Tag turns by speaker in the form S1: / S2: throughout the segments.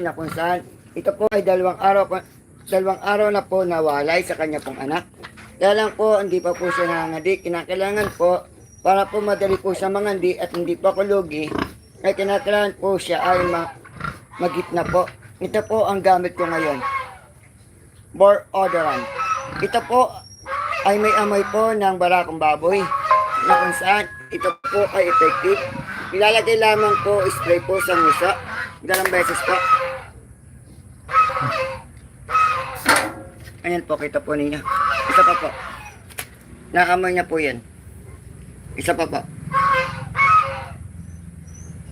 S1: na kung saan ito po ay dalawang araw dalawang araw na po nawalay sa kanya pong anak. Kaya lang po, hindi pa po siya nangangadi. Kinakailangan po, para po madali po siya mangandi at hindi pa kulugi, ay kinakailangan po siya ay ma magitna po. Ito po ang gamit ko ngayon. Bore odorant. Ito po ay may amoy po ng barakong baboy na kung saan ito po ay effective. Ilalagay lamang po spray po sa nguso. Dalawang beses po. Ayan po, kita po ninyo. Isa pa po. Naamoy niya po yan. Isa pa po.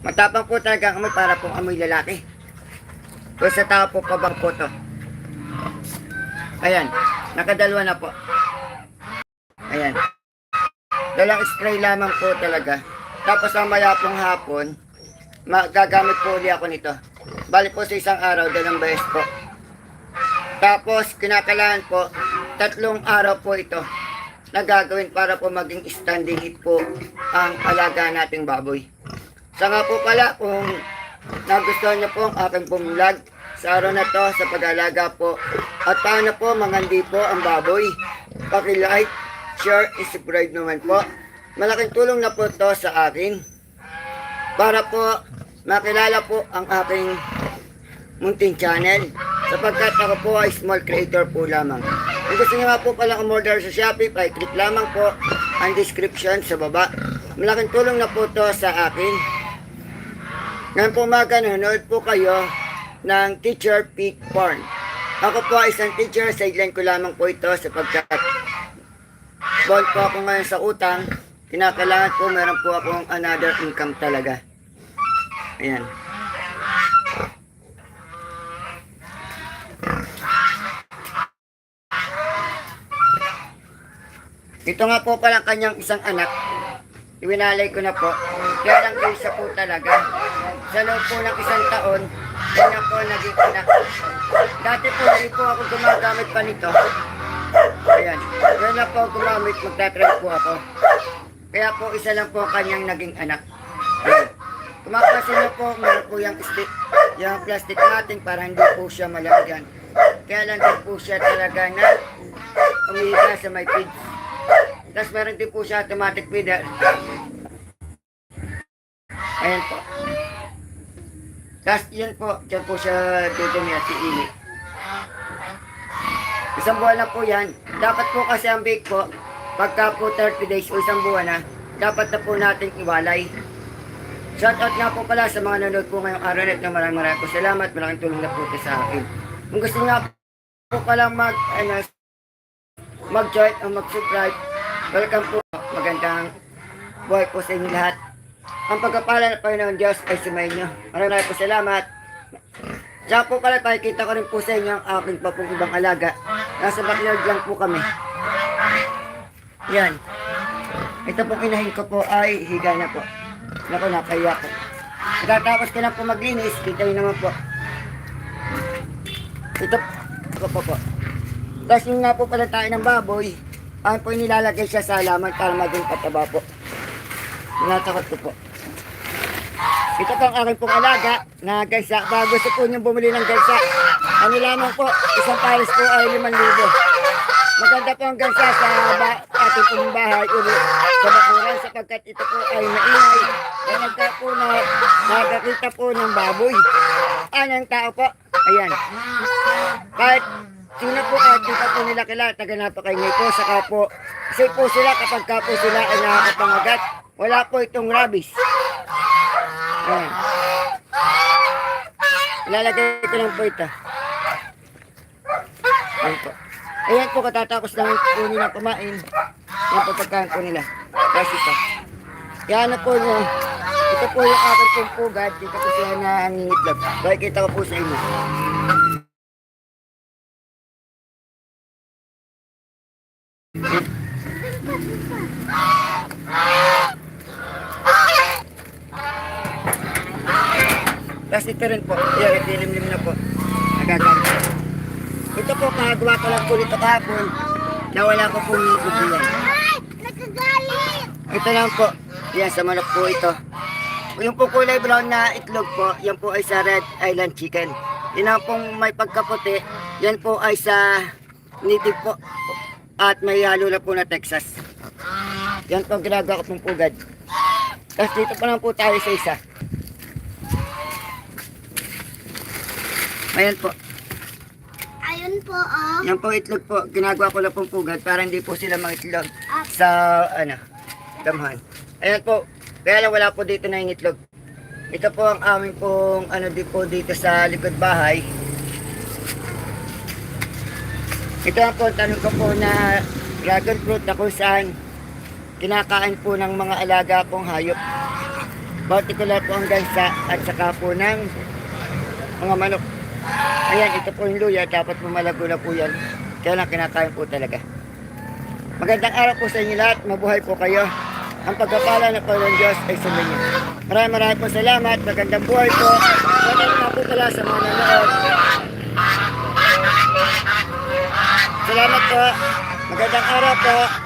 S1: Matapang po talaga amoy para pong amoy lalaki. Kung sa tao po, kabang po to. Ayan, nakadalawa na po. Ayan. Dalang spray lamang po talaga. Tapos ang maya pong hapon, magagamit po ulit ako nito. Bali po sa isang araw, dalawang beses po. Tapos, kinakailangan po, tatlong araw po ito na gagawin para po maging standing heat po ang alaga nating baboy. Sa nga po pala, kung nagustuhan niyo po ang aking pong vlog sa araw na to sa pag-alaga po at paano po mangandi po ang baboy, paki-like, share, and subscribe naman po. Malaking tulong na po to sa akin para po makilala po ang aking munting channel sapagkat ako po ay small creator po lamang. Kung gusto niyo nga po palang umorder sa Shopee, click lamang po ang description sa baba. Malaking tulong na po to sa akin. Ngayon po umaga, nanonood po kayo ng Teacher Peak Porn. Ako po ay isang teacher, sideline ko lamang po ito sapagkat bond po ako ngayon sa utang. Kinakailangan po, meron po akong another income talaga. Ayan. Ito nga po pala kanyang isang anak. Iwinalay ko na po. Kaya lang siya po talaga. Sa loob po ng isang taon, kanya po naging anak. Dati po hindi po ako gumagamit pa nito. Ayan. Kaya na po gumamit, magtatrend po ako. Kaya po isa lang po kanyang naging anak. Ayan. Kumapasin niyo po, meron po yung stick, yung plastic natin para hindi po siya malagyan. Kaya lang po siya talaga na umihiga sa may feeds. Tapos meron din po siya automatic feeder. Ayan po. Tapos yun po, dyan po siya dudumi at iinit. Isang buwan na po yan. Dapat po kasi ang bake po, pagka po 30 days o isang buwan na, dapat na po natin iwalay. Shout out nga po pala sa mga nanonood po ngayong araw na. Maraming maraming po salamat. Malaking tulong na po ito sa akin. Kung gusto nga po pala mag, ano, mag-join o mag-subscribe, welcome po. Magandang buhay po sa inyo lahat. Ang pagkapala ng Panginoon Diyos ay sumayin nyo. Maraming po salamat. Diyan po pala tayo, kita ko rin po sa inyo ang aking pa ibang alaga. Nasa backyard lang po kami. Yan. Ito pong inahin ko po ay higa na po. Naku, nakaya ko. Pagkatapos ko lang po maglinis, kita nyo naman po. Ito po po po. Yung nga po pala tayo ng baboy, ang po nilalagay siya sa alaman para maging pataba po. Tinatakot ko po. Ito po ang aking pong alaga na gaysa. Bago gusto po niyong bumili ng gaysa. Ano lamang po, isang pares po ay 5,000. Maganda po ang gaysa sa ba ating pong bahay uli sa bakuran sapagkat ito po ay maingay. Nagka po na nakakita po ng baboy. Ah, ng tao po. Ayan. Kahit sino po kahit di pa po nila kilala, taga napakaingay po, saka po, kasi po sila kapag ka po sila ay nakakapangagat, wala po itong rabies. Ayan. Ilalagay ko lang po ito. Ayan po. Ayan po, katatapos lang po nila kumain. Yan po pagkain po nila. Kasi ito. Yan na po nyo. Ito po yung aking pong pugad. Dito po siya nangingitlog. Bakit ko po sa inyo. Tapos ito rin po. Yan, dilim-lim na po. Nagagamit. Ito po, kagawa ko lang po nito kahapon. Nawala ko pong ubuyan.
S2: Nakagalit!
S1: Ito lang po. Yan, sa manok po ito. Yung po kulay brown na itlog po, yan po ay sa Red Island Chicken. Yun ang pong may pagkaputi. Yan po ay sa native po. At may halo na po na Texas. Yan po ginagawa ko pong pugad. Tapos dito pa lang po tayo sa isa. Ayan po.
S2: Ayun po, oh.
S1: Yan po itlog po. Ginagawa ko lang pong pugad para hindi po sila mangitlog sa ano, damhan. Ayan po. Kaya lang wala po dito na yung itlog. Ito po ang aming pong ano di po dito sa likod bahay. Ito ang po tanong ko po na dragon fruit na kung saan kinakain po ng mga alaga pong hayop. Particular po ang gansa at saka po ng mga manok. Ayan, ito po yung luya. Dapat po malago na po yan. Kaya lang kinakain po talaga. Magandang araw po sa inyo lahat. Mabuhay po kayo. Ang pagpapala ng Panginoon Diyos ay sa inyo. Maraming maraming po salamat. Magandang buhay po. Magandang nga po pala sa mga nanonood. Salamat po. Magandang araw po.